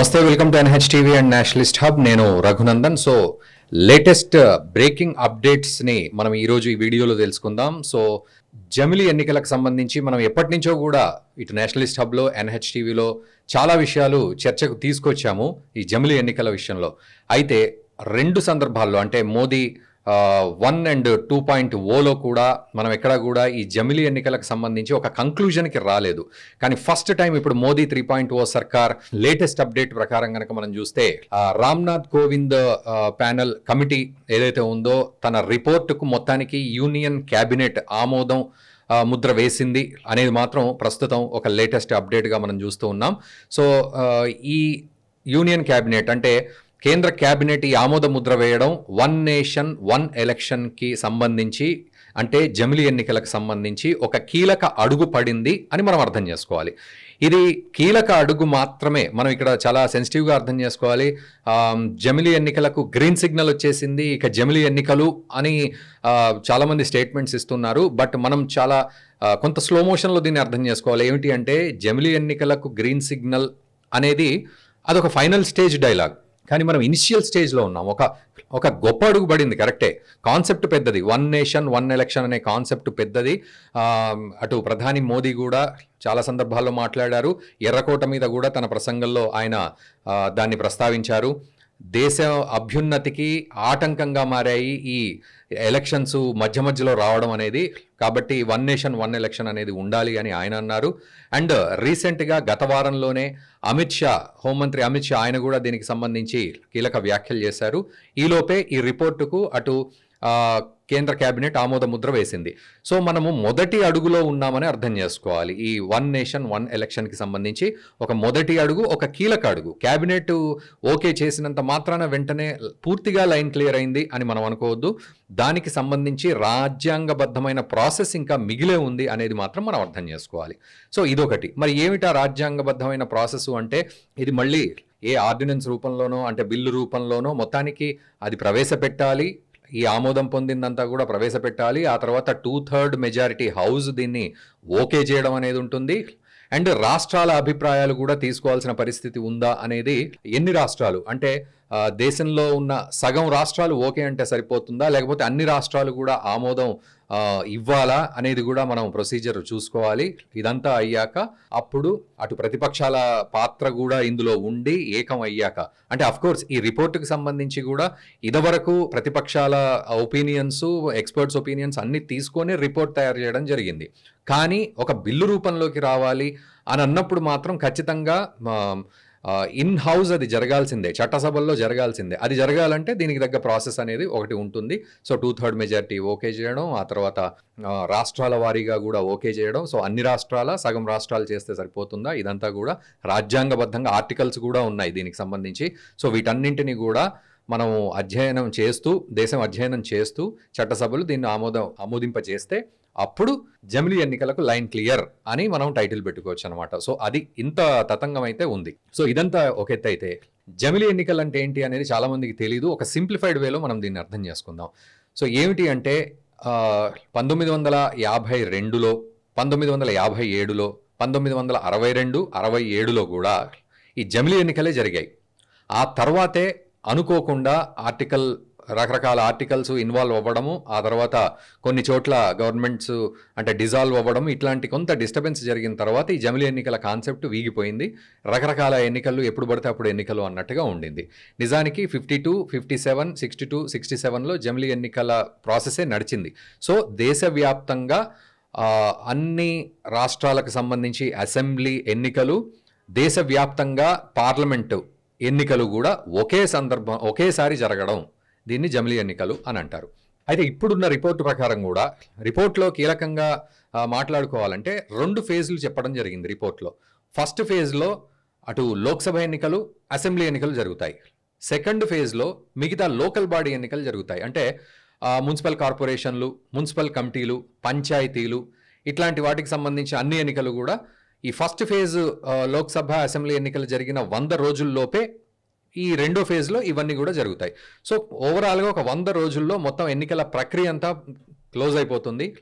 నమస్తే welcome to NH TV and Nationalist Hub. నేను Raghunandan. So latest uh, breaking అప్డేట్స్ని మనం ఈరోజు ఈ వీడియోలో తెలుసుకుందాం. సో జమిలి ఎన్నికలకు సంబంధించి మనం ఎప్పటి నుంచో కూడా ఇటు నేషనలిస్ట్ హబ్లో ఎన్హెచ్ టీవీలో చాలా విషయాలు చర్చకు తీసుకొచ్చాము ఈ జమిలి ఎన్నికల విషయంలో. అయితే రెండు సందర్భాల్లో అంటే Modi one and two point Ola కూడా మనం ఎక్కడ కూడా ఈ జమిలీ ఎన్నికలకు సంబంధించి ఒక కంక్లూజన్కి రాలేదు. కానీ ఫస్ట్ టైం ఇప్పుడు మోదీ త్రీ పాయింట్ ఓ సర్కార్ లేటెస్ట్ అప్డేట్ ప్రకారం కనుక మనం చూస్తే రామ్నాథ్ కోవింద్ ప్యానల్ కమిటీ ఏదైతే ఉందో తన రిపోర్టుకు మొత్తానికి యూనియన్ క్యాబినెట్ ఆమోదం ముద్ర వేసింది అనేది మాత్రం ప్రస్తుతం ఒక లేటెస్ట్ అప్డేట్గా మనం చూస్తూ ఉన్నాం. సో ఈ యూనియన్ క్యాబినెట్ అంటే కేంద్ర క్యాబినెట్ ఈ ఆమోద ముద్ర వేయడం వన్ నేషన్ వన్ ఎలక్షన్కి సంబంధించి అంటే జమిలి ఎన్నికలకు సంబంధించి ఒక కీలక అడుగు పడింది అని మనం అర్థం చేసుకోవాలి. ఇది కీలక అడుగు మాత్రమే మనం ఇక్కడ చాలా సెన్సిటివ్గా అర్థం చేసుకోవాలి. జమిలి ఎన్నికలకు గ్రీన్ సిగ్నల్ వచ్చేసింది ఇక జమిలి ఎన్నికలు అని చాలామంది స్టేట్మెంట్స్ ఇస్తున్నారు. బట్ మనం చాలా కొంత స్లో మోషన్లో దీన్ని అర్థం చేసుకోవాలి. ఏమిటి అంటే జమిలి ఎన్నికలకు గ్రీన్ సిగ్నల్ అనేది అదొక ఫైనల్ స్టేజ్ డైలాగ్ కానీ మనం ఇనిషియల్ స్టేజ్లో ఉన్నాం. ఒక ఒక గొప్ప అడుగు పడింది కరెక్టే. కాన్సెప్ట్ పెద్దది. వన్ నేషన్ వన్ ఎలక్షన్ అనే కాన్సెప్ట్ పెద్దది. అటు ప్రధాని మోదీ కూడా చాలా సందర్భాల్లో మాట్లాడారు. ఎర్రకోట మీద కూడా తన ప్రసంగంలో ఆయన దాన్ని ప్రస్తావించారు. దేశ అభ్యున్నతికి ఆటంకంగా మారాయి ఈ ఎలక్షన్స్ మధ్య మధ్యలో రావడం అనేది. కాబట్టి వన్ నేషన్ వన్ ఎలక్షన్ అనేది ఉండాలి అని ఆయన అన్నారు. అండ్ రీసెంట్గా గత వారంలోనే అమిత్ షా హోంమంత్రి అమిత్ షా ఆయన కూడా దీనికి సంబంధించి కీలక వ్యాఖ్యలు చేశారు. ఈలోపే ఈ రిపోర్టుకు అటు కేంద్ర కేబినెట్ ఆమోద ముద్ర వేసింది. సో మనము మొదటి అడుగులో ఉన్నామని అర్థం చేసుకోవాలి. ఈ వన్ నేషన్ వన్ ఎలక్షన్కి సంబంధించి ఒక మొదటి అడుగు ఒక కీలక అడుగు. కేబినెట్ ఓకే చేసినంత మాత్రాన వెంటనే పూర్తిగా లైన్ క్లియర్ అయింది అని మనం అనుకోవద్దు. దానికి సంబంధించి రాజ్యాంగబద్ధమైన ప్రాసెస్ ఇంకా మిగిలే ఉంది అనేది మాత్రం మనం అర్థం చేసుకోవాలి. సో ఇదొకటి. మరి ఏమిటా రాజ్యాంగబద్ధమైన ప్రాసెస్ అంటే? ఇది మళ్ళీ ఏ ఆర్డినెన్స్ రూపంలోనో అంటే బిల్లు రూపంలోనో మొత్తానికి అది ప్రవేశపెట్టాలి. ఈ ఆమోదం పొందిందంతా కూడా ప్రవేశపెట్టాలి. ఆ తర్వాత టూ థర్డ్ మెజారిటీ హౌస్ దీన్ని ఓకే చేయడం అనేది ఉంటుంది. అండ్ రాష్ట్రాల అభిప్రాయాలు కూడా తీసుకోవాల్సిన పరిస్థితి ఉందా అనేది ఎన్ని రాష్ట్రాలు? అంటే దేశంలో ఉన్న సగం రాష్ట్రాలు ఓకే అంటే సరిపోతుందా? లేకపోతే అన్ని రాష్ట్రాలు కూడా ఆమోదం ఇవ్వాలా అనేది కూడా మనం ప్రొసీజర్ చూసుకోవాలి. ఇదంతా అయ్యాక అప్పుడు అటు ప్రతిపక్షాల పాత్ర కూడా ఇందులో ఉండి ఏకం అయ్యాక. అంటే అఫ్ కోర్స్ ఈ రిపోర్టుకు సంబంధించి కూడా ఇదివరకు ప్రతిపక్షాల ఒపీనియన్స్ ఎక్స్పర్ట్స్ ఒపీనియన్స్ అన్ని తీసుకొని రిపోర్ట్ తయారు చేయడం జరిగింది. కానీ ఒక బిల్లు రూపంలోకి రావాలి అని అన్నప్పుడు మాత్రం ఖచ్చితంగా ఇన్ హౌస్ అది జరగాల్సిందే చట్టసభల్లో జరగాల్సిందే. అది జరగాలంటే దీనికి తగ్గ ప్రాసెస్ అనేది ఒకటి ఉంటుంది. So two third majority okay చేయడం ఆ తర్వాత రాష్ట్రాల వారీగా కూడా ఓకే చేయడం. సో అన్ని రాష్ట్రాల సగం రాష్ట్రాలు చేస్తే సరిపోతుందా? ఇదంతా కూడా రాజ్యాంగబద్ధంగా ఆర్టికల్స్ కూడా ఉన్నాయి దీనికి సంబంధించి. సో వీటన్నింటినీ కూడా మనం అధ్యయనం చేస్తూ దేశం అధ్యయనం చేస్తూ చట్టసభలు దీన్ని ఆమోదం ఆమోదింప చేస్తే అప్పుడు జమిలి ఎన్నికలకు లైన్ క్లియర్ అని మనం టైటిల్ పెట్టుకోవచ్చు అనమాట సో అది ఇంత తతంగం అయితే ఉంది. సో ఇదంతా ఒక ఎత్తు అయితే జమిలి ఎన్నికలు అంటే ఏంటి అనేది చాలా మందికి తెలియదు ఒక సింప్లిఫైడ్ వేలో మనం దీన్ని అర్థం చేసుకుందాం. సో ఏమిటి అంటే పంతొమ్మిది వందల యాభై రెండులో పంతొమ్మిది వందల యాభై ఏడులో పంతొమ్మిది వందల అరవై రెండు అరవై ఏడులో కూడా ఈ జమిలి ఎన్నికలే జరిగాయి. ఆ తర్వాతే అనుకోకుండా ఆర్టికల్ రకరకాల ఆర్టికల్స్ ఇన్వాల్వ్ అవ్వడము ఆ తర్వాత కొన్ని చోట్ల గవర్నమెంట్స్ అంటే డిజాల్వ్ అవ్వడం ఇట్లాంటి కొంత డిస్టర్బెన్స్ జరిగిన తర్వాత ఈ జమిలి ఎన్నికల కాన్సెప్ట్ వీగిపోయింది. రకరకాల ఎన్నికలు ఎప్పుడు పడితే అప్పుడు ఎన్నికలు అన్నట్టుగా ఉండింది. నిజానికి fifty two fifty seven sixty two sixty సెవెన్లో జమిలి ఎన్నికల ప్రాసెసే నడిచింది. సో దేశవ్యాప్తంగా అన్ని రాష్ట్రాలకు సంబంధించి అసెంబ్లీ ఎన్నికలు దేశవ్యాప్తంగా పార్లమెంటు ఎన్నికలు కూడా ఒకే సందర్భం ఒకేసారి జరగడం దీన్ని జమిలి ఎన్నికలు అని అంటారు. అయితే ఇప్పుడున్న రిపోర్టు ప్రకారం కూడా రిపోర్ట్లో కీలకంగా మాట్లాడుకోవాలంటే రెండు ఫేజ్లు చెప్పడం జరిగింది రిపోర్ట్లో. ఫస్ట్ ఫేజ్లో అటు లోక్సభ ఎన్నికలు అసెంబ్లీ ఎన్నికలు జరుగుతాయి. సెకండ్ ఫేజ్లో మిగతా లోకల్ బాడీ ఎన్నికలు జరుగుతాయి. అంటే మున్సిపల్ కార్పొరేషన్లు మున్సిపల్ కమిటీలు పంచాయతీలు ఇట్లాంటి వాటికి సంబంధించి అన్ని ఎన్నికలు కూడా ఈ ఫస్ట్ ఫేజ్ లోక్సభ అసెంబ్లీ ఎన్నికలు జరిగిన వంద రోజుల్లోపే ఈ రెండో ఫేజ్లో ఇవన్నీ కూడా జరుగుతాయి. సో ఓవరాల్గా ఒక వంద రోజుల్లో మొత్తం ఎన్నికల ప్రక్రియ అంతా క్లోజ్ అయిపోతుంది.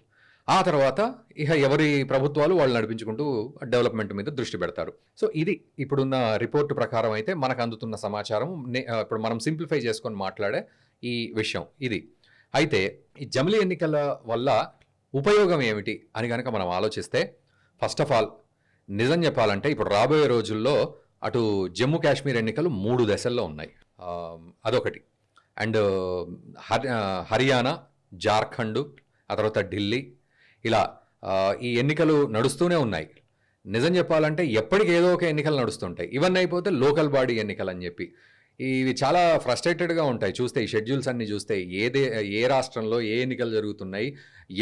ఆ తర్వాత ఇక ఎవరి ప్రభుత్వాలు వాళ్ళు నడిపించుకుంటూ డెవలప్మెంట్ మీద దృష్టి పెడతారు. సో ఇది ఇప్పుడున్న రిపోర్ట్ ప్రకారం అయితే మనకు అందుతున్న సమాచారం. నే- ఇప్పుడు మనం సింప్లిఫై చేసుకొని మాట్లాడే ఈ విషయం ఇది. అయితే ఈ జమిలీ ఎన్నికల వల్ల ఉపయోగం ఏమిటి అని కనుక మనం ఆలోచిస్తే ఫస్ట్ ఆఫ్ ఆల్ నిజం చెప్పాలంటే ఇప్పుడు రాబోయే రోజుల్లో అటు జమ్మూ కాశ్మీర్ ఎన్నికలు మూడు దశల్లో ఉన్నాయి. అదొకటి. అండ్ హర్ హర్యానా జార్ఖండ్ ఆ తర్వాత ఢిల్లీ ఇలా ఈ ఎన్నికలు నడుస్తూనే ఉన్నాయి. నిజం చెప్పాలంటే ఎప్పటికి ఏదో ఒక ఎన్నికలు నడుస్తుంటాయి. ఇవన్నీ అయిపోతే లోకల్ బాడీ ఎన్నికలు అని చెప్పి ఇవి చాలా ఫ్రస్ట్రేటెడ్గా ఉంటాయి. చూస్తే ఈ షెడ్యూల్స్ అన్ని చూస్తే ఏదే ఏ రాష్ట్రంలో ఏ ఎన్నికలు జరుగుతున్నాయి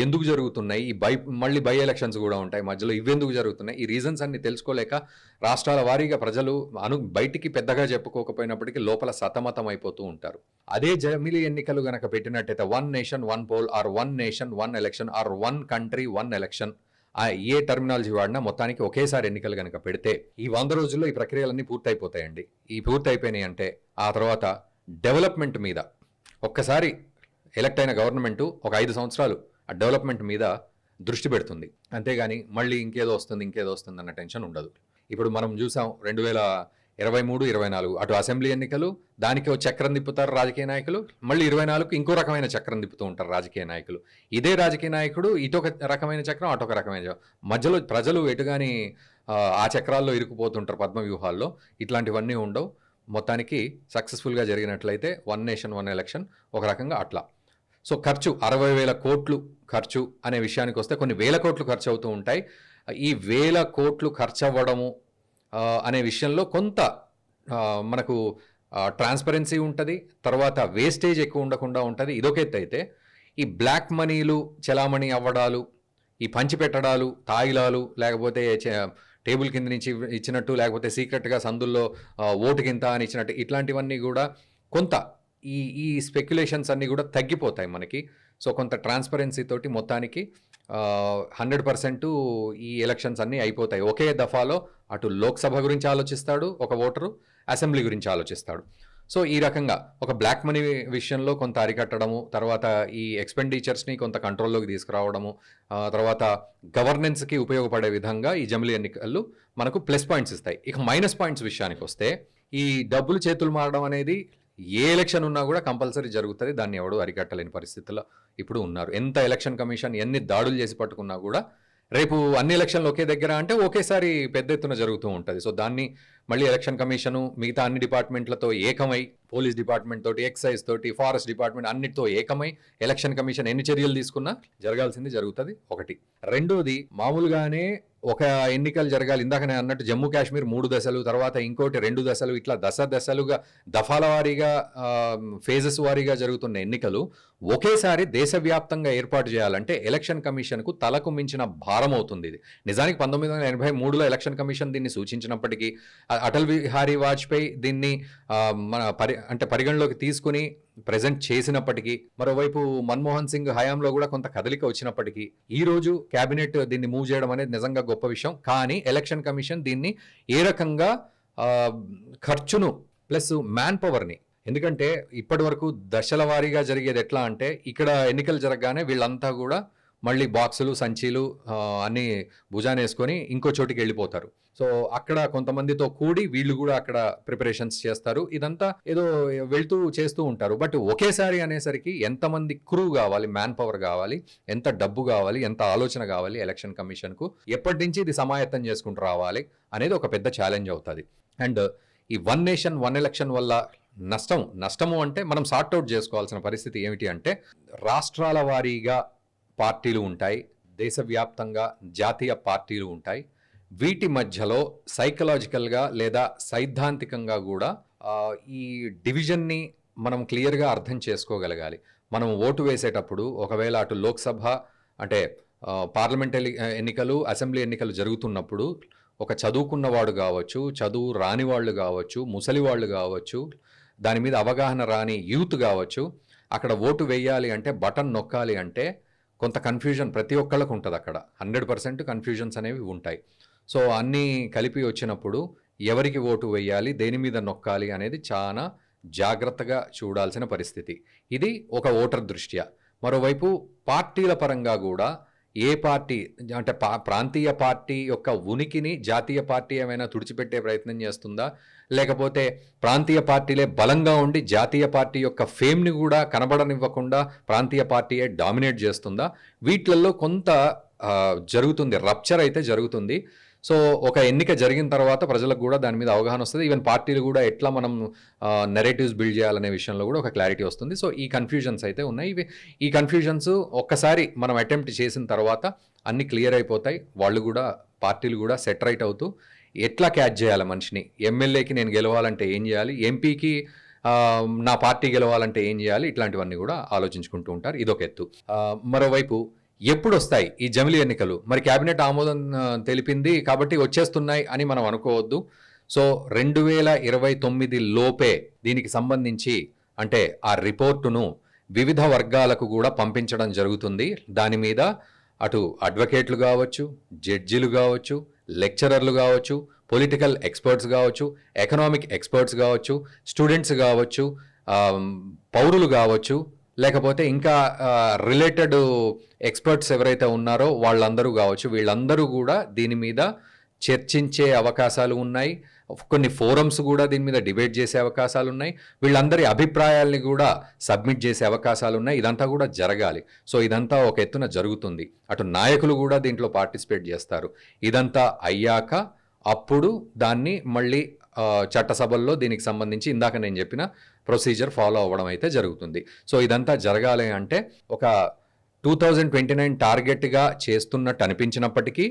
ఎందుకు జరుగుతున్నాయి ఈ బై మళ్ళీ బై ఎలక్షన్స్ కూడా ఉంటాయి. మధ్యలో ఇవెందుకు జరుగుతున్నాయి. ఈ రీజన్స్ అన్ని తెలుసుకోలేక రాష్ట్రాల వారీగా ప్రజలు అను బయటికి పెద్దగా చెప్పుకోకపోయినప్పటికీ లోపల సతమతం అయిపోతూ ఉంటారు. అదే జమిలీ ఎన్నికలు గనక పెట్టినట్టయితే one nation one poll or one nation one election or one country one election ఆ ఏ టర్మినాలజీ వాడినా మొత్తానికి ఒకేసారి ఎన్నికలు కనుక పెడితే ఈ వంద రోజుల్లో ఈ ప్రక్రియలన్నీ పూర్తయిపోతాయండి. ఈ పూర్తయిపోయినాయి అంటే ఆ తర్వాత డెవలప్మెంట్ మీద. ఒక్కసారి ఎలక్ట్ అయిన గవర్నమెంట్ ఒక ఐదు సంవత్సరాలు ఆ డెవలప్మెంట్ మీద దృష్టి పెడుతుంది. అంతేగాని మళ్ళీ ఇంకేదో వస్తుంది ఇంకేదో వస్తుంది అన్న టెన్షన్ ఉండదు. ఇప్పుడు మనం చూసాం రెండు వేల ఇరవై మూడు ఇరవై నాలుగు అటు అసెంబ్లీ ఎన్నికలు దానికి ఓ చక్రం తిప్పుతారు రాజకీయ నాయకులు మళ్ళీ ఇరవై నాలుగు ఇంకో రకమైన చక్రం తిప్పుతూ ఉంటారు రాజకీయ నాయకులు. ఇదే రాజకీయ నాయకుడు ఇటొక రకమైన చక్రం అటొక రకమైన చక్రం. మధ్యలో ప్రజలు ఎటుగాని ఆ, ఆ చక్రాల్లో ఇరుకుపోతుంటారు పద్మ వ్యూహాల్లో ఇట్లాంటివన్నీ ఉండవు. మొత్తానికి సక్సెస్ఫుల్గా జరిగినట్లయితే వన్ నేషన్ వన్ ఎలక్షన్ ఒక రకంగా అట్లా. సో ఖర్చు అరవై వేల కోట్లు ఖర్చు అనే విషయానికి వస్తే కొన్ని వేల కోట్లు ఖర్చు అవుతూ ఉంటాయి. ఈ వేల కోట్లు ఖర్చు అవ్వడము అనే విషయంలో కొంత మనకు ట్రాన్స్పరెన్సీ ఉంటుంది. తర్వాత వేస్టేజ్ ఎక్కువ ఉండకుండా ఉంటుంది. ఇదొక ఎత్తు అయితే ఈ బ్లాక్ మనీలు చలామణి అవ్వడాలు ఈ పంచి పెట్టడాలు తాయిలాలు లేకపోతే చే- టేబుల్ కింద నుంచి ఇచ్చినట్టు లేకపోతే సీక్రెట్గా సందుల్లో ఓటు కింద అని ఇచ్చినట్టు ఇట్లాంటివన్నీ కూడా కొంత ఈ ఈ స్పెక్యులేషన్స్ అన్నీ కూడా తగ్గిపోతాయి మనకి. సో కొంత ట్రాన్స్పరెన్సీ తోటి మొత్తానికి హండ్రెడ్ పర్సెంట్ ఈ ఎలక్షన్స్ అన్నీ అయిపోతాయి. ఒకే దఫాలో అటు లోక్సభ గురించి ఆలోచిస్తాడు ఒక ఓటరు అసెంబ్లీ గురించి ఆలోచిస్తాడు. సో ఈ రకంగా ఒక బ్లాక్ మనీ విషయంలో కొంత అరికట్టడము తర్వాత ఈ ఎక్స్పెండిచర్స్ని కొంత కంట్రోల్లోకి తీసుకురావడము తర్వాత గవర్నెన్స్కి ఉపయోగపడే విధంగా ఈ జమిలీ ఎన్నికలు మనకు ప్లస్ పాయింట్స్ ఇస్తాయి. ఇక మైనస్ పాయింట్స్ విషయానికి వస్తే ఈ డబ్బులు చేతులు మారడం అనేది ఏ ఎలక్షన్ ఉన్నా కూడా కంపల్సరీ జరుగుతుంది. దాన్ని ఎవడు అరికట్టలేని పరిస్థితుల్లో ఇప్పుడు ఉన్నారు. ఎంత ఎలక్షన్ కమిషన్ ఎన్ని దాడులు చేసి పట్టుకున్నా కూడా రేపు అన్ని ఎలక్షన్లు ఒకే దగ్గర అంటే ఒకేసారి పెద్ద ఎత్తున జరుగుతూ ఉంటుంది. సో దాన్ని మళ్ళీ ఎలక్షన్ కమిషను మిగతా అన్ని డిపార్ట్మెంట్లతో ఏకమై పోలీస్ డిపార్ట్మెంట్ తోటి ఎక్సైజ్ తోటి ఫారెస్ట్ డిపార్ట్మెంట్ అన్నిటితో ఏకమై ఎలక్షన్ కమిషన్ ఎన్ని చర్యలు తీసుకున్నా జరగాల్సింది జరుగుతుంది ఒకటి. రెండోది మామూలుగానే ఒక ఎన్నికలు జరగాలి. ఇందాక నేను అన్నట్టు జమ్మూ కాశ్మీర్ మూడు దశలు తర్వాత ఇంకోటి రెండు దశలు ఇట్లా దశ దశలుగా దఫాల వారీగా ఫేజెస్ వారీగా జరుగుతున్న ఎన్నికలు ఒకేసారి దేశవ్యాప్తంగా ఏర్పాటు చేయాలంటే ఎలక్షన్ కమిషన్కు తలకు మించిన భారం అవుతుంది ఇది. నిజానికి పంతొమ్మిది వందల ఎనభై మూడులో ఎలక్షన్ కమిషన్ దీన్ని సూచించినప్పటికీ అటల్ బిహారీ వాజ్పేయి దీన్ని మన పరి అంటే పరిగణలోకి తీసుకుని ప్రజెంట్ చేసినప్పటికీ మరోవైపు మన్మోహన్ సింగ్ హయాంలో కూడా కొంత కదలిక వచ్చినప్పటికీ ఈ రోజు కేబినెట్ దీన్ని మూవ్ చేయడం అనేది నిజంగా గొప్ప విషయం. కానీ ఎలక్షన్ కమిషన్ దీన్ని ఏ రకంగా ఖర్చును ప్లస్ మ్యాన్ పవర్ని ఎందుకంటే ఇప్పటి వరకు దశల వారీగా జరిగేది ఎట్లా అంటే ఇక్కడ ఎన్నికలు జరగగానే వీళ్ళంతా కూడా మళ్ళీ బాక్సులు సంచీలు అన్నీ అన్ని భుజాన వేసుకొని ఇంకో చోటికి వెళ్ళిపోతారు. సో అక్కడ కొంతమందితో కూడి వీళ్ళు కూడా అక్కడ ప్రిపరేషన్స్ చేస్తారు. ఇదంతా ఏదో వెళ్తూ చేస్తూ ఉంటారు. బట్ ఒకేసారి అనేసరికి ఎంతమంది క్రూ కావాలి మ్యాన్ పవర్ కావాలి ఎంత డబ్బు కావాలి ఎంత ఆలోచన కావాలి ఎలక్షన్ కమిషన్కు ఎప్పటి నుంచి ఇది సమాయత్తం చేసుకుంటూ రావాలి అనేది ఒక పెద్ద ఛాలెంజ్ అవుతుంది. అండ్ ఈ వన్ నేషన్ వన్ ఎలక్షన్ వల్ల నష్టం నష్టము అంటే మనం సార్ట్అవుట్ చేసుకోవాల్సిన పరిస్థితి ఏమిటి అంటే రాష్ట్రాల వారీగా పార్టీలు ఉంటాయి దేశవ్యాప్తంగా జాతీయ పార్టీలు ఉంటాయి. వీటి మధ్యలో సైకలాజికల్గా లేదా సైద్ధాంతికంగా కూడా ఈ డివిజన్ని మనం క్లియర్గా అర్థం చేసుకోగలగాలి. మనం ఓటు వేసేటప్పుడు ఒకవేళ అటు లోక్సభ అంటే ఆ, పార్లమెంట్ ఎన్నికలు అసెంబ్లీ ఎన్నికలు జరుగుతున్నప్పుడు ఒక చదువుకున్నవాడు కావచ్చు చదువు రాని వాళ్ళు కావచ్చు ముసలి వాళ్ళు కావచ్చు దాని మీద అవగాహన రాని యూత్ కావచ్చు అక్కడ ఓటు వేయాలి అంటే బటన్ నొక్కాలి అంటే కొంత కన్ఫ్యూజన్ ప్రతి ఒక్కళ్ళకు ఉంటుంది అక్కడ. హండ్రెడ్ పర్సెంట్ కన్ఫ్యూజన్స్ అనేవి ఉంటాయి. సో అన్నీ కలిపి వచ్చినప్పుడు ఎవరికి ఓటు వేయాలి దేని మీద నొక్కాలి అనేది చాలా జాగ్రత్తగా చూడాల్సిన పరిస్థితి. ఇది ఒక ఓటర్ దృష్ట్యా. మరోవైపు పార్టీల పరంగా కూడా ఏ పార్టీ అంటే పా- ప్రాంతీయ పార్టీ యొక్క ఉనికిని జాతీయ పార్టీ ఏమైనా తుడిచిపెట్టే ప్రయత్నం చేస్తుందా? లేకపోతే ప్రాంతీయ పార్టీలే బలంగా ఉండి జాతీయ పార్టీ యొక్క ఫేమ్ని కూడా కనబడనివ్వకుండా ప్రాంతీయ పార్టీయే డామినేట్ చేస్తుందా? వీటిల్లో కొంత జరుగుతుంది రప్చర్ అయితే జరుగుతుంది. సో ఒక ఎన్నిక జరిగిన తర్వాత ప్రజలకు కూడా దాని మీద అవగాహన వస్తుంది. ఈవెన్ పార్టీలు కూడా ఎట్లా మనం నెరేటివ్స్ బిల్డ్ చేయాలనే విషయంలో కూడా ఒక క్లారిటీ వస్తుంది. సో ఈ కన్ఫ్యూజన్స్ అయితే ఉన్నాయి. ఇవి ఈ కన్ఫ్యూజన్స్ ఒక్కసారి మనం అటెంప్ట్ చేసిన తర్వాత అన్ని క్లియర్ అయిపోతాయి. వాళ్ళు కూడా పార్టీలు కూడా సెట్ రైట్ అవుతూ ఎట్లా క్యాచ్ చేయాలి మనిషిని? ఎమ్మెల్యేకి నేను గెలవాలంటే ఏం చేయాలి? ఎంపీకి నా పార్టీ గెలవాలంటే ఏం చేయాలి? ఇట్లాంటివన్నీ కూడా ఆలోచించుకుంటూ ఉంటారు. ఇదొక ఎత్తు. మరోవైపు ఎప్పుడు వస్తాయి ఈ జమిలీ ఎన్నికలు? మరి కేబినెట్ ఆమోదం తెలిపింది కాబట్టి వచ్చేస్తున్నాయి అని మనం అనుకోవద్దు. సో రెండు వేల ఇరవై తొమ్మిది లోపే దీనికి సంబంధించి అంటే ఆ రిపోర్టును వివిధ వర్గాలకు కూడా పంపించడం జరుగుతుంది. దాని మీద అటు అడ్వకేట్లు కావచ్చు జడ్జిలు కావచ్చు లెక్చరర్లు కావచ్చు పొలిటికల్ ఎక్స్పర్ట్స్ కావచ్చు ఎకనామిక్ ఎక్స్పర్ట్స్ కావచ్చు స్టూడెంట్స్ కావచ్చు పౌరులు కావచ్చు లేకపోతే ఇంకా రిలేటెడ్ ఎక్స్పర్ట్స్ ఎవరైతే ఉన్నారో వాళ్ళందరూ కావచ్చు వీళ్ళందరూ కూడా దీని మీద చర్చించే అవకాశాలు ఉన్నాయి. కొన్ని ఫోరమ్స్ కూడా దీని మీద డిబేట్ చేసే అవకాశాలు ఉన్నాయి. వీళ్ళందరి అభిప్రాయాల్ని కూడా సబ్మిట్ చేసే అవకాశాలు ఉన్నాయి. ఇదంతా కూడా జరగాలి. సో ఇదంతా ఒక ఎత్తున జరుగుతుంది. అటు నాయకులు కూడా దీంట్లో పార్టిసిపేట్ చేస్తారు. ఇదంతా అయ్యాక అప్పుడు దాన్ని మళ్ళీ చట్టసభల్లో దీనికి సంబంధించి ఇందాక నేను చెప్పిన ప్రొసీజర్ ఫాలో అవ్వడం అయితే జరుగుతుంది. సో ఇదంతా జరగాలి అంటే ఒక టూ థౌజండ్ ట్వంటీ నైన్ టార్గెట్గా చేస్తున్నట్టు అనిపించినప్పటికీ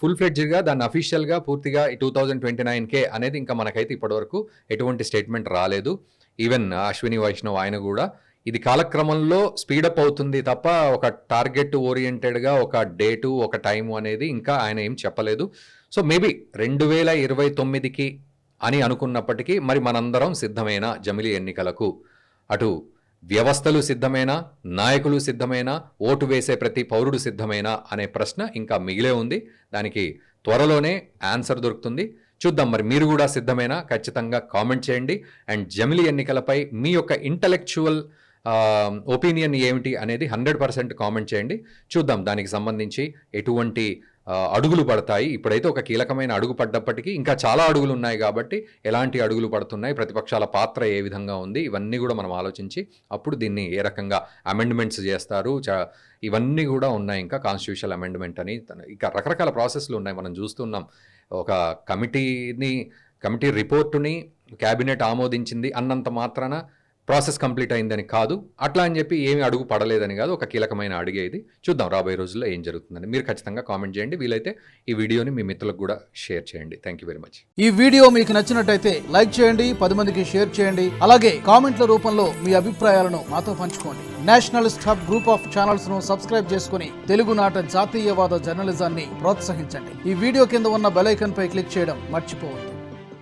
ఫుల్ ఫ్లెడ్జ్గా దాన్ని అఫీషియల్గా పూర్తిగా టూ థౌజండ్ ట్వంటీ నైన్కే అనేది ఇంకా మనకైతే ఇప్పటివరకు ఎటువంటి స్టేట్మెంట్ రాలేదు. ఈవెన్ అశ్విని వైష్ణవ్ ఆయన కూడా. ఇది కాలక్రమంలో స్పీడప్ అవుతుంది తప్ప ఒక టార్గెట్ ఓరియంటెడ్గా ఒక డేటు ఒక టైము అనేది ఇంకా ఆయన ఏం చెప్పలేదు. సో మేబీ రెండు వేల ఇరవై తొమ్మిదికి అని అనుకున్నప్పటికీ మరి మనందరం సిద్ధమైన? జమిలి ఎన్నికలకు. అటు వ్యవస్థలు సిద్ధమేనా? నాయకులు సిద్ధమేనా? ఓటు వేసే ప్రతి పౌరుడు సిద్ధమేనా? అనే ప్రశ్న ఇంకా మిగిలే ఉంది. దానికి త్వరలోనే ఆన్సర్ దొరుకుతుంది. చూద్దాం మరి మీరు కూడా సిద్ధమేనా? ఖచ్చితంగా కామెంట్ చేయండి. అండ్ జమిలి ఎన్నికలపై మీ యొక్క ఇంటలెక్చువల్ ఒపీనియన్ ఏమిటి అనేది హండ్రెడ్ పర్సెంట్ కామెంట్ చేయండి. చూద్దాం దానికి సంబంధించి ఎటువంటి అడుగులు పడతాయి. ఇప్పుడైతే ఒక కీలకమైన అడుగు పడ్డప్పటికీ ఇంకా చాలా అడుగులు ఉన్నాయి కాబట్టి ఎలాంటి అడుగులు పడుతున్నాయి ప్రతిపక్షాల పాత్ర ఏ విధంగా ఉంది ఇవన్నీ కూడా మనం ఆలోచించి అప్పుడు దీన్ని ఏ రకంగా అమెండ్మెంట్స్ చేస్తారు ఇవన్నీ కూడా ఉన్నాయి ఇంకా కాన్స్టిట్యూషనల్ అమెండ్మెంట్ అని. ఇంకా రకరకాల ప్రాసెస్లు ఉన్నాయి. మనం చూస్తున్నాం ఒక కమిటీని కమిటీ రిపోర్టుని క్యాబినెట్ ఆమోదించింది అన్నంత మాత్రాన ప్రాసెస్ కంప్లీట్ అయిందని కాదు. అట్లా అని చెప్పి ఏమి అడుగు పడలేదని కాదు. ఒక కీలకమైన అడిగే ఇది. చూద్దాం రాబోయే రోజుల్లో ఏం జరుగుతుందని. మీరు ఖచ్చితంగా కామెంట్ చేయండి. వీలైతే ఈ వీడియోని మీ మిత్రులకు కూడా షేర్ చేయండి. Thank you very much. ఈ వీడియో మీకు నచ్చినట్టయితే లైక్ చేయండి పది మందికి షేర్ చేయండి. అలాగే కామెంట్ల రూపంలో మీ అభిప్రాయాలను మాతో పంచుకోండి. నేషనలిస్ట్ హబ్ గ్రూప్ ఆఫ్ ఛానల్స్ను సబ్స్క్రైబ్ చేసుకుని తెలుగునాట జాతీయవాద జర్నలిజాన్ని ప్రోత్సహించండి. ఈ వీడియో కింద ఉన్న బెలైకన్ పై క్లిక్ చేయడం మర్చిపోవద్దు.